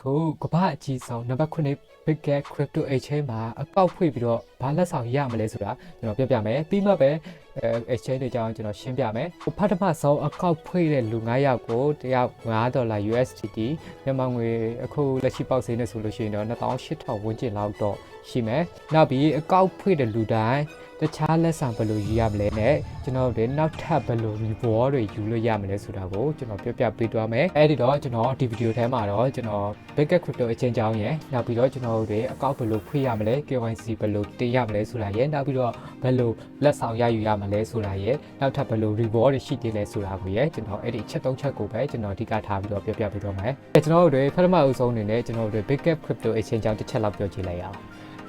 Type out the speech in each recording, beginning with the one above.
အခုကမ္ဘာအကြီးဆုံးနံပါတ်9 Big Cat Crypto Exchange မှာအကောက်ဖွင့်ပြီးတော့ဘာလက်ဆောင်ရမလဲဆိုတာကျွန်တော်ပြပြမယ်ပြီးမှပဲအဲ exchange တွေအကြောင်းကျွန်တော်ရှင်းပြမယ်ပထမဆုံးအကောက်ဖွင့်တဲ့လူ9ယောက်ကိုတယောက်9ဒေါ်လာ USDT မြန်မာငွေအခုလက်ရှိပေါက်ဈေးနဲ့ဆိုလို့ရှိရင်တော့2800ဝန်းကျင်လောက်တော့ ရှိမယ်နောက်ပြီးအကောက်ဖွင့်တဲ့လူတိုင်းတခြားလက်ဆောင်ဘယ်လိုယူရမလဲနဲ့ကျွန်တော်တို့နောက်ထပ်ဘယ်လို reward တွေယူလို့ရမလဲဆိုတာကိုကျွန်တော်ပြပြပေးသွားမယ်အဲ့ဒီတော့ကျွန်တော်ဒီဗီဒီယိုထဲမှာတော့ကျွန်တော် Bigget Crypto အချင်းချောင်းရယ်နောက်ပြီးတော့ကျွန်တော်တို့တွေအကောက်ဘယ်လိုဖွင့်ရမလဲ KYC ဘယ်လိုတင်ရမလဲဆိုတာရယ်နောက်ပြီးတော့ဘယ်လိုလက်ဆောင်ရယူရမလဲဆိုတာရယ်နောက်ထပ်ဘယ်လို reward တွေရှိသေးလဲဆိုတာကိုရယ်ကျွန်တော်အဲ့ဒီချက်သုံးချက်ကိုပဲကျွန်တော်အဓိကထားပြီးတော့ပြပြပေးသွားမယ်အဲကျွန်တော်တို့တွေပထမအဆုံးအနေနဲ့ကျွန်တော်တို့တွေ Bigget Crypto အချင်းချောင်းတစ်ချက်လောက်ပြောကြည့်လိုက်ရအောင်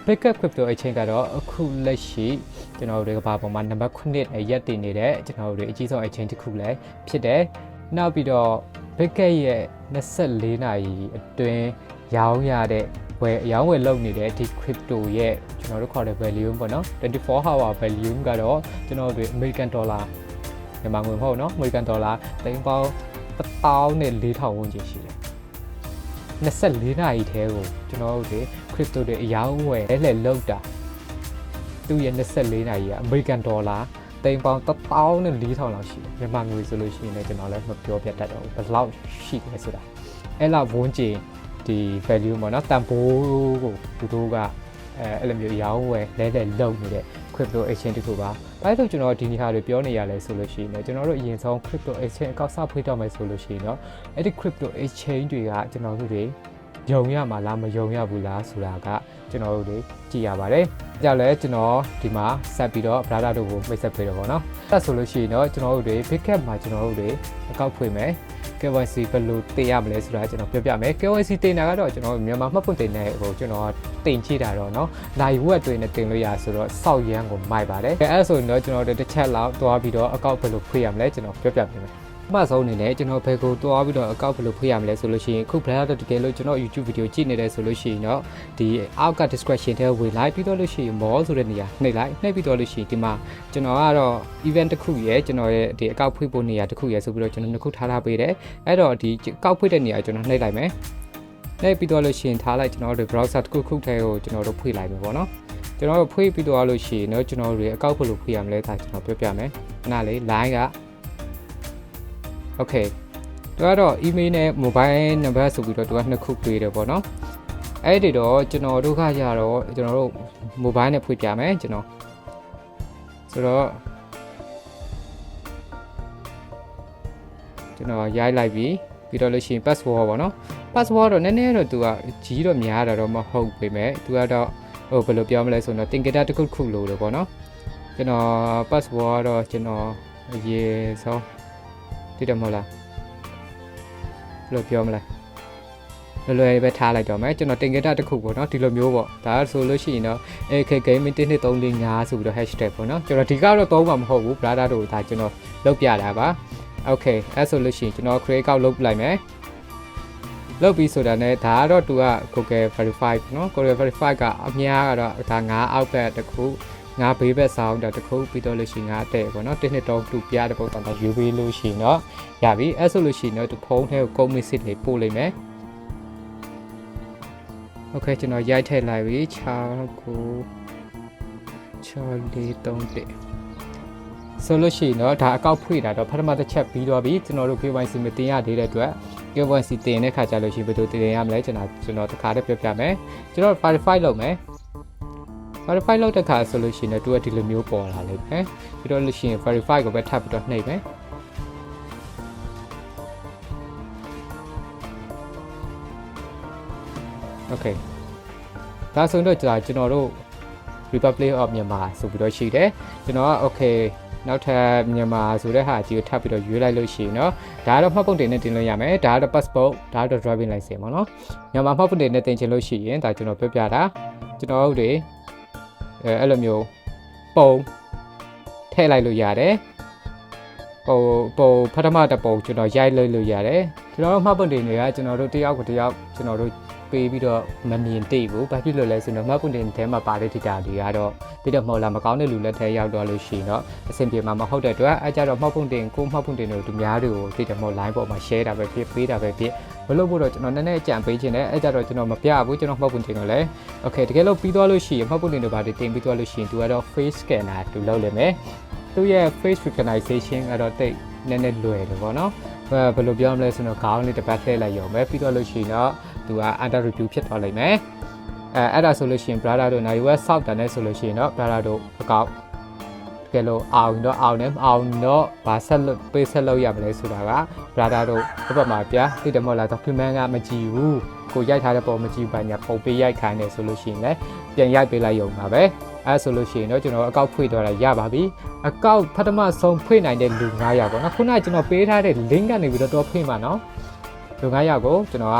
Backup Crypto Exchange ကတော့အခုလက်ရှိကျွန်တော်တို့ကဘာပေါ်မှာနံပါတ်9နဲ့ရက်တည်နေတဲ့ကျွန်တော်တို့အကြီးဆုံး exchange တစ်ခုလည်းဖြစ်တယ်။နောက်ပြီးတော့ Backup ရဲ့24နာရီအတွင်းရောင်းရတဲ့ဝယ်ရောင်းဝယ်လုပ်နေတဲ့ဒီ crypto ရဲ့ကျွန်တော်တို့ခေါ်တဲ့ value ပေါ့နော်24 hour value ကတော့ကျွန်တော်တို့ American dollar မြန်မာငွေမဟုတ်နော် American dollar တိမ်ပေါင်း1400ဝန်းကျင်ရှိတယ် 24နာရီထဲကိုကျွန်တော်တို့တွေ crypto တွေအယောင်းဝယ်လဲလှယ်လောက်တာသူ့ရဲ့24နာရီကအမေရိကန်ဒေါ်လာတိမ်ပေါင်း1400လောက်ရှိတယ်မြန်မာငွေဆိုလို့ရှိရင်လည်းကျွန်တော်လည်းမပြောပြတတ်တော့ဘူးဘယ်လောက်ရှိလဲဆိုတာအဲ့လောက်ဝန်းကျင်ဒီ value ပေါ့နော်တန်ဖိုးကိုသူတို့ကအဲအဲ့လိုမျိုးအယောင်းဝယ်လဲလှယ်လောက်နေတဲ့ crypto exchange တခုပါ။ဘာလို့ကျွန်တော်ဒီနေရာတွေပြောနေရလဲဆိုလို့ရှိရင်ကျွန်တော်တို့အရင်ဆုံး crypto exchange အကောက်စဖွင့်တော့မယ်ဆိုလို့ရှိရင်တော့အဲ့ဒီ crypto exchange တွေကကျွန်တော်တို့တွေယုံရမှာလားမယုံရဘူးလားဆိုတာကကျွန်တော်တို့တွေကြည့်ရပါတယ်။ကြောက်လဲကျွန်တော်ဒီမှာဆက်ပြီးတော့ brother တို့ကိုမိတ်ဆက်ပေးတော့ဗောနော်။အဲ့ဆိုလို့ရှိရင်တော့ကျွန်တော်တို့တွေ big cap မှာကျွန်တော်တို့တွေအကောက်ဖွင့်မယ်။ KYC ဘယ်လိုတင်ရမလဲဆိုတာကျွန်တော်ပြောပြမယ်။ KYC တင်တာကတော့ကျွန်တော်မြန်မာမှတ်ပုံတင်တဲ့ဟိုကျွန်တော်တင်ကြည့်တာတော့เนาะ။ live ဝက်တွေနဲ့တင်လို့ရဆိုတော့စောက်ရမ်းကိုမိုက်ပါတယ်။အဲအဲ့ဆိုရင်တော့ကျွန်တော်တို့တစ်ချက်လောက်တွားပြီးတော့အကောက်ဘယ်လိုဖွင့်ရမလဲကျွန်တော်ပြောပြပေးမယ်။ ပထမဆုံးအနေနဲ့ကျွန်တော်ဘယ်ကိုတွားပြီးတော့အကောက်ဘယ်လိုဖွင့်ရမလဲဆိုလို့ရှိရင်ခု brother တကယ်လို့ကျွန်တော် YouTube ဗီဒီယိုကြည့်နေတယ်ဆိုလို့ရှိရင်တော့ဒီအောက်က description ထဲဝင်လိုက်ပြီးတော့လို့ရှိရင် mall ဆိုတဲ့နေရာနှိပ်လိုက်နှိပ်ပြီးတော့လို့ရှိရင်ဒီမှာကျွန်တော်ကတော့ event တစ်ခုရယ်ကျွန်တော်ရဲ့ဒီအကောက်ဖွင့်ဖို့နေရာတစ်ခုရယ်ဆိုပြီးတော့ကျွန်တော်နှစ်ခုထားထားပေးတယ်အဲ့တော့ဒီအကောက်ဖွင့်တဲ့နေရာကျွန်တော်နှိပ်လိုက်မယ်နှိပ်ပြီးတော့လို့ရှိရင်ထားလိုက်ကျွန်တော်တို့ browser တစ်ခုခုထဲကိုကျွန်တော်တို့ဖွင့်လိုက်မယ်ပေါ့နော်ကျွန်တော်တို့ဖွင့်ပြီးတော့လို့ရှိရင်တော့ကျွန်တော်တို့အကောက်ဘယ်လိုဖွင့်ရမလဲဒါကျွန်တော်ပြောပြမယ်ခဏလေး line က okay သူကတော့ email နဲ့ mobile number ဆိုပြီးတော့သူကနှစ်ခုပေးတယ်ပေါ့နော်အဲ့ဒီတော့ကျွန်တော်တို့ကကြတော့ကျွန်တော်တို့ mobile နဲ့ဖွင့်ပြမယ်ကျွန်တော်ဆိုတော့ကျွန်တော်ရိုက်လိုက်ပြီပြီးတော့လို့ရှိရင် password ပေါ့နော် password တော့နည်းနည်းတော့သူကကြီးတော့များတာတော့မဟုတ်ပေမဲ့သူကတော့ဟိုဘယ်လိုပြောမလဲဆိုတော့တင်ကြတာတစ်ခုတစ်ခုလို့လို့ပေါ့နော်ကျွန်တော် password တော့ကျွန်တော်အရေးဆုံး သိတယ်မဟုတ်လားဘယ်လိုပြောမလဲလွယ်လွယ်ပဲထားလိုက်တော့မယ်ကျွန်တော်တင်ကြတာတစ်ခုပေါ့နော်ဒီလိုမျိုးပေါ့ဒါဆိုလို့ရှိရင်တော့ AK gaming 1 2 3 4 5ဆိုပြီးတော့ hashtag ပေါ့နော်ကျွန်တော်ဒီကတော့သုံးမှာမဟုတ်ဘူး brother တို့ဒါကျွန်တော်လုတ်ပြတာပါ okay အဲဆိုလို့ရှိရင်ကျွန်တော် create account လုတ်လိုက်မယ်လုတ်ပြီးဆိုတာနဲ့ဒါကတော့သူက Google verify ပေါ့နော် Google verify ကအများကတော့ဒါ9 outlet တစ်ခု ငါဘေးဘက်ဆောင်တာတစ်ခုပြီးတော့လို့ရှိရင်ငါတဲ့ပေါ့နော်တစ်နှစ်တော့တူပြတဲ့ပုံစံတော့ယူပြီးလို့ရှိရင်တော့ရပြီအဲ့ဆိုလို့ရှိရင်တော့ဒီဖုန်းထဲကိုကုန်းမစ်စစ်လေးပို့လိုက်မယ်โอเคကျွန်တော်ရိုက်ထည့်လိုက်ပြီ6ကို6လေး3တက်ဆိုလို့ရှိရင်တော့ဒါအကောက်ဖွင့်တာတော့ပထမတစ်ချက်ပြီးတော့ပြီကျွန်တော်တို့ KYC မတင်ရသေးတဲ့အတွက် KYC တင်တဲ့ခါကျလို့ရှိရင်ဘယ်လိုတင်ရမလဲကျွန်တော်ကျွန်တော်တခါတည်းပြောပြမယ်ကျွန်တော် verify လုပ်မယ် verify လုပ်တဲ့ခါဆိုလို့ရှိရင်တော့သူကဒီလိုမျိုးပေါ်လာလိမ့်မယ်ပြီးတော့လို့ရှိရင် verify ကိုပဲထပ်ပြီးတော့နှိပ်မယ် okay ဒါဆိုရင်တော့ကျွန်တော်တို့ Republic of Myanmar ဆိုပြီးတော့ရှိတယ်ကျွန်တော်က okay နောက်ထပ်မြန်မာဆိုတဲ့ဟာကြီးကိုထပ်ပြီးတော့ရွေးလိုက်လို့ရှိရင်เนาะဒါကတော့မှတ်ပုံတင်နဲ့တင်လို့ရမယ်ဒါကတော့ passport ဒါကတော့ driving license ပေါ့နော်မြန်မာမှတ်ပုံတင်နဲ့တင်ချင်လို့ရှိရင်ဒါကျွန်တော်ပြောပြတာကျွန်တော်တို့တွေ အဲအဲ့လိုမျိုးပုံထည့်လိုက်လို့ရတယ်ပုံပုံပထမတစ်ပုံကျွန်တော်ရိုက်လို့လို့ရတယ်ကျွန်တော်တို့မှတ်ပုံတင်တွေကကျွန်တော်တို့တယောက်ကိုတယောက်ကျွန်တော်တို့ပေးပြီးတော့မမြင်သိဘူးဘာဖြစ်လို့လဲဆိုတော့မှတ်ပုံတင်ထဲမှာပါတဲ့ data တွေကတော့ပြီးတော့မဟုတ်လားမကောင်းတဲ့လူလက်ထဲရောက်တော့လို့ရှိရင်တော့အဆင်ပြေမှာမဟုတ်တဲ့အတွက်အဲကြတော့မှတ်ပုံတင်ကိုမှတ်ပုံတင်တို့သူများတွေကိုသိတယ်မဟုတ် line ပေါ်မှာ share တာပဲဖြစ်ပေးတာပဲဖြစ် ဘယ်လို့ဖို့တော့ကျွန်တော်နည်းနည်းကြံပေးခြင်းနဲ့အဲ့ကြတော့ကျွန်တော်မပြဘူးကျွန်တော်မှတ်ပုံတင်တော့လဲ okay တကယ်လို့ပြီးသွားလို့ရှိရင်မှတ်ပုံတင်တွေပါတင်ပြီးသွားလို့ရှိရင်သူကတော့ face scanner တူလုပ်လိမ့်မယ်သူရဲ့ face recognition ကတော့တိတ်နည်းနည်းလွယ်တယ်ပေါ့နော်ဘယ်ဘယ်လိုပြောမလဲဆိုတော့ခေါင်းလေးတစ်ပတ်လှည့်လိုက်ရုံပဲပြီးသွားလို့ရှိရင်တော့သူက under review ဖြစ်သွားလိမ့်မယ်အဲအဲ့ဒါဆိုလို့ရှိရင် brother တို့နိုင်ဝက် south တန်နဲ့ဆိုလို့ရှိရင်တော့ brother တို့အကောက်တ ကယ်လို့အောင်တော့အောင်နဲ့အောင်တော့ဘာဆက်လို့ပေးဆက်လို့ရမလဲဆိုတာက brother တို့ဘက်မှာပြသိတယ်မဟုတ်လား document ကမကြည့်ဘူးကိုရိုက်ထားတဲ့ပုံမကြည့်ပါညာပုံပေးရိုက်ခိုင်းနေဆိုလို့ရှိရင်လည်းပြန်ရိုက်ပေးလိုက်ရုံပါပဲအဲဆိုလို့ရှိရင်တော့ကျွန်တော်အကောက်ဖွင့်တော့တာရပါပြီအကောက်ပထမဆုံးဖွင့်နိုင်တဲ့လူ900ပေါ့နော်ခုနကကျွန်တော်ပေးထားတဲ့ link ကနေပြီးတော့တော့ဖွင့်ပါနော်လူ900ကိုကျွန်တော်က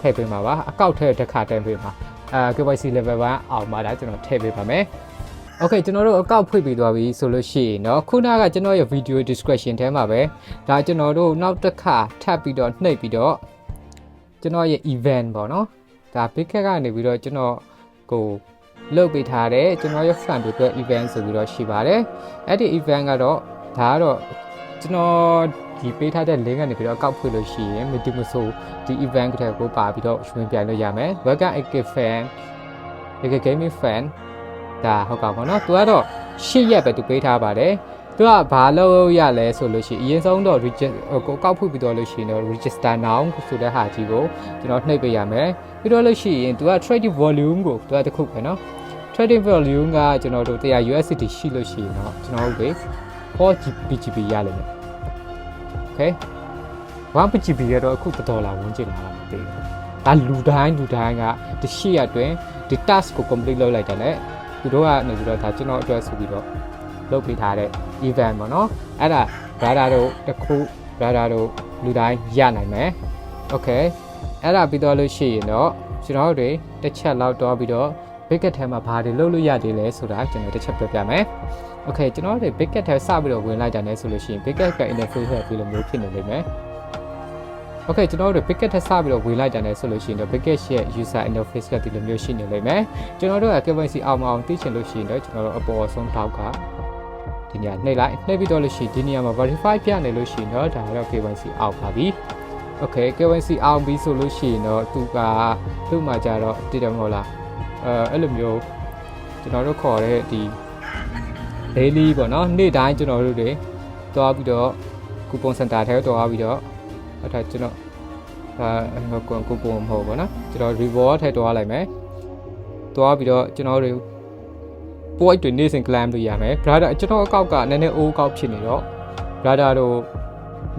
ထည့်ပေးမှာပါအကောက်ထည့်တစ်ခါတည်းပေးမှာအဲ KYC level 1အောင်ပါတာကျွန်တော်ထည့်ပေးပါမယ် โอเคကျွန်တော်တို့အကောက်ဖွင့်ပြီးသွားပြီဆိုလို့ရှိရင်เนาะခုနကကျွန်တော်ရဲ့ video description ထဲမှာပဲဒါကျွန်တော်တို့နောက်တစ်ခါထပ်ပြီးတော့နှိပ်ပြီးတော့ကျွန်တော်ရဲ့ event ပေါ့เนาะဒါ big cat ကနေပြီးတော့ကျွန်တော်ကိုလုတ်ပေးထားတဲ့ကျွန်တော်ရဲ့ fan တွေအတွက် event ဆိုပြီးတော့ရှိပါတယ်အဲ့ဒီ event ကတော့ဒါကတော့ကျွန်တော်ဒီပေးထားတဲ့ link ကနေပြီးတော့အကောက်ဖွင့်လို့ရှိရင်မတိမဆိုဒီ event ကတည်းကိုပါပြီးတော့ရှင်ပြိုင်လို့ရမယ် welcome active fan like gaming fan ဒါဟုတ်ကောင်ပေါ့နော်သူကတော့၈ရက်ပဲသူပေးထားပါတယ်သူကဘာလုပ်ရလဲဆိုလို့ရှိရင်အရင်ဆုံးတော့ register ကိုကောက်ဖွင့်ပြီးတော့လို့ရှိရင်တော့ register now ဆိုတဲ့ဟာကြီးကိုကျွန်တော်နှိပ်ပေးရမယ်ပြီးတော့လို့ရှိရင်သူက trading volume ကိုသူကတစ်ခုပဲနော် trading volume ကကျွန်တော်တို့100 USD ရှိလို့ရှိရင်တော့ကျွန်တော်တို့ 4GBGB ရလိမ့်မယ် okay 1GBGB ရတော့အခုဒေါ်လာဝင်ကျင်လာတာမသိဘူးဒါလူတိုင်းလူတိုင်းကတရှိရအတွင်းဒီ task ကို complete လုပ်လိုက်တယ် သူတို့ကနေပြီးတော့ဒါကျွန်တော်အတွက်ဆိုပြီးတော့လုပ်ပေးထားတဲ့ event ပေါ့နော်အဲ့ဒါ brother တို့တစ်ခု brother တို့လူတိုင်းရနိုင်မယ် okay အဲ့ဒါပြီးတော့လို့ရှိရင်တော့ကျွန်တော်တို့တစ်ချက်လောက်တော့ပြီးတော့ bucket ထဲမှာဘာတွေလုပ်လို့ရသေးလဲဆိုတာကျွန်တော်တစ်ချက်ပြောပြမယ် okay ကျွန်တော်တို့ bucket ထဲစပြီးတော့ဝင်လိုက်တာ ਨੇ ဆိုလို့ရှိရင် bucket က interface ကဒီလိုမျိုးဖြစ်နေလိမ့်မယ် Okay ကျွန်တော်တို့ bucket ထက်စပြီးတော့ဝင်လိုက်တာနဲ့ဆိုလို့ရှိရင်တော့ bucket ရဲ့ user interface ကဒီလိုမျိုးရှိနေလိမ့်မယ်ကျွန်တော်တို့က KYC အောင်မအောင်သိချင်လို့ရှိရင်တော့ကျွန်တော်တို့အပေါ်ဆုံးတောက်ကဒီနေရာနှိပ်လိုက်နှိပ်ပြီးတော့လို့ရှိရင်ဒီနေရာမှာ verify ပြနေလို့ရှိရင်တော့ဒါကတော့ KYC အောင်ပါပြီ Okay KYC အောင်ပြီဆိုလို့ရှိရင်တော့သူကသူ့မှာကြတော့တည်တယ်မဟုတ်လားအဲအဲ့လိုမျိုးကျွန်တော်တို့ခေါ်တဲ့ဒီ daily ပေါ့နော်နေ့တိုင်းကျွန်တော်တို့တွေသွားပြီးတော့ coupon center ထဲသွားပြီးတော့ အဲ့ဒါကျွန်တော်ဒါကိုကိုပုံမဟုတ်ဘူးနော်ကျွန်တော် reward ထည့်တွားလိုက်မယ်တွားပြီးတော့ကျွန်တော်တွေ point တွေနေစဉ် climb လို့ရမယ် brother ကျွန်တော်အကောက်ကနည်းနည်းအိုးကောက်ဖြစ်နေတော့ brother တို့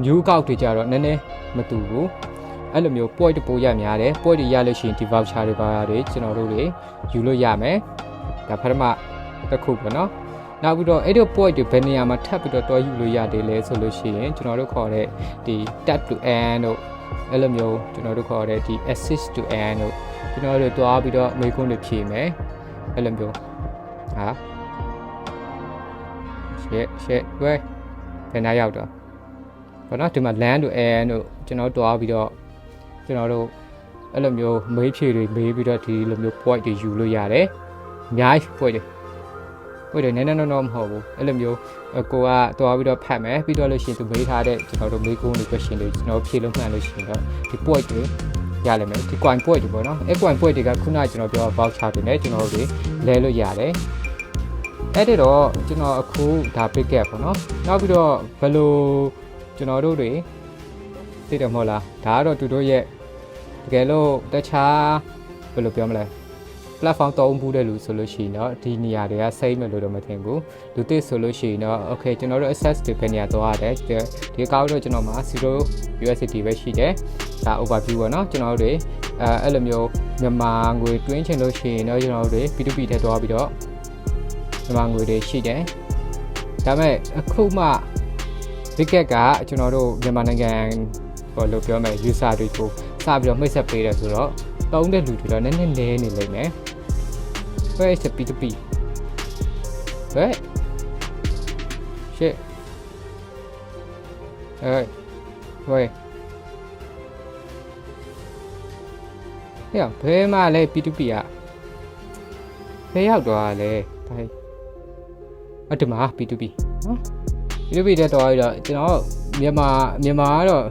new ကောက်တွေကြတော့နည်းနည်းမတူဘူးအဲ့လိုမျိုး point ပိုရများတယ် point တွေရလို့ရှိရင်ဒီ voucher တွေပါတွေကျွန်တော်တို့တွေယူလို့ရမယ်ဒါပထမတစ်ခုပေါ့နော် နောက်ပြီးတော့အဲ့ဒီ point တွေဘယ်နေရာမှာထပ်ပြီးတော့တွားယူလို့ရတယ်လဲဆိုလို့ရှိရင်ကျွန်တော်တို့ခေါ်တဲ့ဒီ tap to end တို့အဲ့လိုမျိုးကျွန်တော်တို့ခေါ်တဲ့ဒီ assist to end တို့ကျွန်တော်တို့တွားပြီးတော့မေးခွန်းတွေဖြေမယ်အဲ့လိုမျိုးဟာ shit shit ဝဲဘယ်နာရောက်တော့ဘောနော်ဒီမှာ land တို့ air တို့ကျွန်တော်တွားပြီးတော့ကျွန်တော်တို့အဲ့လိုမျိုးမေးဖြေတွေမေးပြီးတော့ဒီလိုမျိုး point တွေယူလို့ရတယ်အများကြီး point တွေ ဝိတ်တယ်နည်းနည်းတော့မဟုတ်ဘူးအဲ့လိုမျိုးကိုကသွားပြီးတော့ဖတ်မယ်ပြီးတော့လို့ရှိရင်သူမေးထားတဲ့ကျွန်တော်တို့မေးခွန်းတွေ question တွေကျွန်တော်ဖြေလို့မှန်လို့ရှိရင်တော့ဒီ point တွေရလိမ့်မယ်ဒီ coin point တွေပေါ့နော်အဲ့ coin point တွေကခုနကကျွန်တော်ပြော voucher တွေနဲ့ကျွန်တော်တို့လဲလို့ရတယ်အဲ့ဒီတော့ကျွန်တော်အခုဒါ pick up ပေါ့နော်နောက်ပြီးတော့ဘယ်လိုကျွန်တော်တို့တွေသိတယ်မဟုတ်လားဒါကတော့သူတို့ရဲ့တကယ်လို့တခြားဘယ်လိုပြောမလဲ platform သုံးဘူးတဲ့လူဆိုလို့ရှိရင်တော့ဒီနေရာတွေကစိမ့်မယ်လို့တော့မထင်ဘူးလူသစ်ဆိုလို့ရှိရင်တော့ okay ကျွန်တော်တို့ access တွေပဲနေရာသွားရတယ်ဒီကောက်တော့ကျွန်တော်မှာ0 USDT ပဲရှိတယ်ဒါ overview ပေါ့နော်ကျွန်တော်တို့တွေအဲအဲ့လိုမျိုးမြန်မာငွေတွင်းချင်လို့ရှိရင်တော့ကျွန်တော်တို့တွေ P2P ထဲသွားပြီးတော့မြန်မာငွေတွေရှိတယ်ဒါပေမဲ့အခုမှ ticket ကကျွန်တော်တို့မြန်မာနိုင်ငံဘာလို့ပြောမလဲ user တွေကိုစပြီးတော့မိတ်ဆက်ပေးတယ်ဆိုတော့တုံးတဲ့လူတွေတော့နည်းနည်းနဲနေလိမ့်မယ် Where is the P2P? Where? Shit. Alright. Where? ဟဲ့ဘယ်မှာလဲ P2P อ่ะဘယ်ရောက်သွားလဲဒါအတမ P2P နော် P2P တက်သွားပြီးတော့ကျွန်တော်မြန်မာမြန်မာကတော့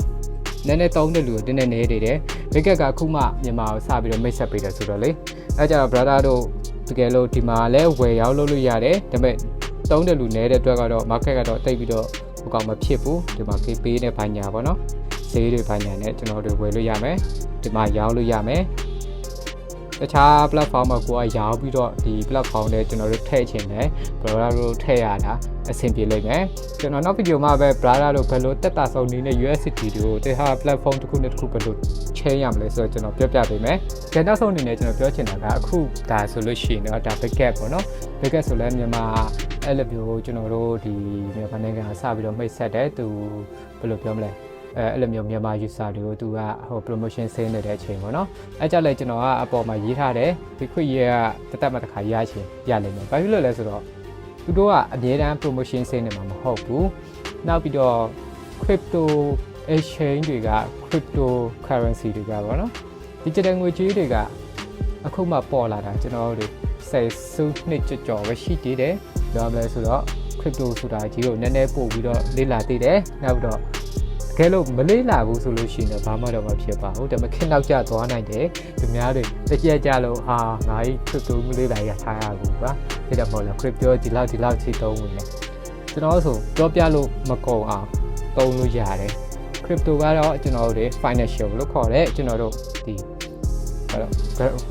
နည်းနည်းသုံးတဲ့လူကိုတင်းနေနေနေတယ်ဘိကက်ကအခုမှမြန်မာကိုစပြီးတော့မိတ်ဆက်ပေးတယ်ဆိုတော့လေအဲကြတော့ brother တို့ တကယ်လို့ဒီမှာလဲဝယ်ရောက်လို့လို့ရတယ်ဒါပေမဲ့သုံးတဲ့လူနေတဲ့အတွက်ကတော့ market ကတော့တိတ်ပြီးတော့ဟိုကောင်မဖြစ်ဘူးဒီမှာ KP နဲ့ဘာညာပေါ့နော်ဈေးတွေဘာညာနဲ့ကျွန်တော်တို့ဝယ်လို့ရမယ်ဒီမှာရောင်းလို့ရမယ် တခြား platform မှာကိုကရောင်းပြီးတော့ဒီ platform နဲ့ကျွန်တော်တို့ထည့်ချင်တယ် brother တို့ထည့်ရတာအဆင်ပြေလိမ့်မယ်ကျွန်တော်နောက်ဗီဒီယိုမှာပဲ brother တို့ဘယ်လိုတက်တာဆုံးနည်းနဲ့ USDT တွေကိုတေဟာ platform တစ်ခုနဲ့တစ်ခုဘယ်လို change ရမလဲဆိုတော့ကျွန်တော်ပြောပြပေးမယ်။ကြံနောက်ဆုံးအနေနဲ့ကျွန်တော်ပြောချင်တာကအခုဒါဆိုလို့ရှိရင်တော့ဒါ backup ပေါ့နော်။ backup ဆိုလဲမြန်မာအဲ့လိုမျိုးကျွန်တော်တို့ဒီမြန်မာနိုင်ငံကစပြီးတော့မိတ်ဆက်တယ်သူဘယ်လိုပြောမလဲ အဲအဲ့လိုမျိုးမြန်မာ user တွေကိုသူကဟို promotion ဆင်းနေတဲ့အချိန်ပေါ့နော်အဲကြလဲကျွန်တော်ကအပေါ်မှာရေးထားတယ်ဒီခွင့်ရကတသက်မှတစ်ခါရချင်ရလိမ့်မယ်ဘာဖြစ်လို့လဲဆိုတော့သူတို့ကအမြဲတမ်း promotion ဆင်းနေမှာမဟုတ်ဘူးနောက်ပြီးတော့ crypto exchange တွေက crypto currency တွေကပေါ့နော် digital ငွေကြေးတွေကအခုမှပေါ်လာတာကျွန်တော်တို့ဆယ်စုနှစ်ကြော်ကြော်ပဲရှိသေးတယ်ပြောမလဲဆိုတော့ crypto ဆိုတာကြီးကိုနည်းနည်းပို့ပြီးတော့လေ့လာသေးတယ်နောက်ပြီးတော့ တကယ်လို့မလေးလာဘူးဆိုလို့ရှိရင်တော့ဘာမှတော့မဖြစ်ပါဘူးဒါပေမဲ့ခင်းနောက်ကျသွားနိုင်တယ်သူများတွေတကြက်ကြလို့ဟာငါကြီး crypto မလေးလာရထားရဘူးကွာဒါတော့မဟုတ်လား crypto ဒီလောက်ဒီလောက်ချိသုံးဝင်တယ်ကျွန်တော်ဆိုပြောပြလို့မကုန်အောင်သုံးလို့ရတယ် crypto ကတော့ကျွန်တော်တို့ financial လို့ခေါ်တဲ့ကျွန်တော်တို့ဒီအဲ့တော့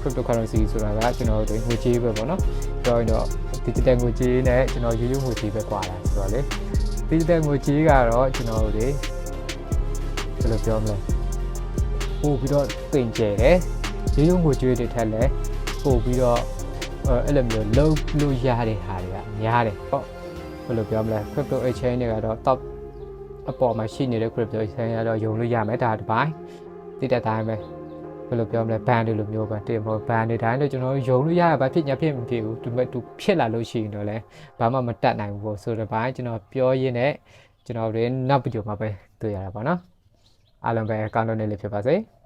cryptocurrency ဆိုတာကကျွန်တော်တို့ငွေကြေးပဲပေါ့နော်ပြောရင်တော့ digital ငွေကြေးနဲ့ကျွန်တော်ရိုးရိုးငွေကြေးပဲကွာတာဆိုတော့လေ digital ငွေကြေးကတော့ကျွန်တော်တို့ ဘယ်လိုပြောမလဲပို့ပြီးတော့တင်ကျယ်တယ်ရိုးရိုးငွေကြေးတွေထက်လည်းပို့ပြီးတော့အဲ့လိုမျိုးလုံးလို့ရတဲ့ဟာတွေကများတယ်ပေါ့ဘယ်လိုပြောမလဲ crypto exchange တွေကတော့ top အပေါ်မှာရှိနေတဲ့ crypto exchange ကတော့ယုံလို့ရမယ်ဒါတစ်ပိုင်းတိတက်တိုင်းပဲဘယ်လိုပြောမလဲ ban တွေလိုမျိုးပဲတင်ဖို့ ban တွေတိုင်းတော့ကျွန်တော်ယုံလို့ရတာဘာဖြစ်ညာဖြစ်မဖြစ်ဘူးဒီမဲ့သူဖြစ်လာလို့ရှိရင်တော့လည်းဘာမှမတတ်နိုင်ဘူးပေါ့ဆိုတော့ပိုင်းကျွန်တော်ပြောရင်းနဲ့ကျွန်တော်တို့နောက်ဗီဒီယိုမှာပဲတွေ့ရတာပေါ့နော် အားလုံးပဲကောင်းတဲ့နေ့လေးဖြစ်ပါစေ။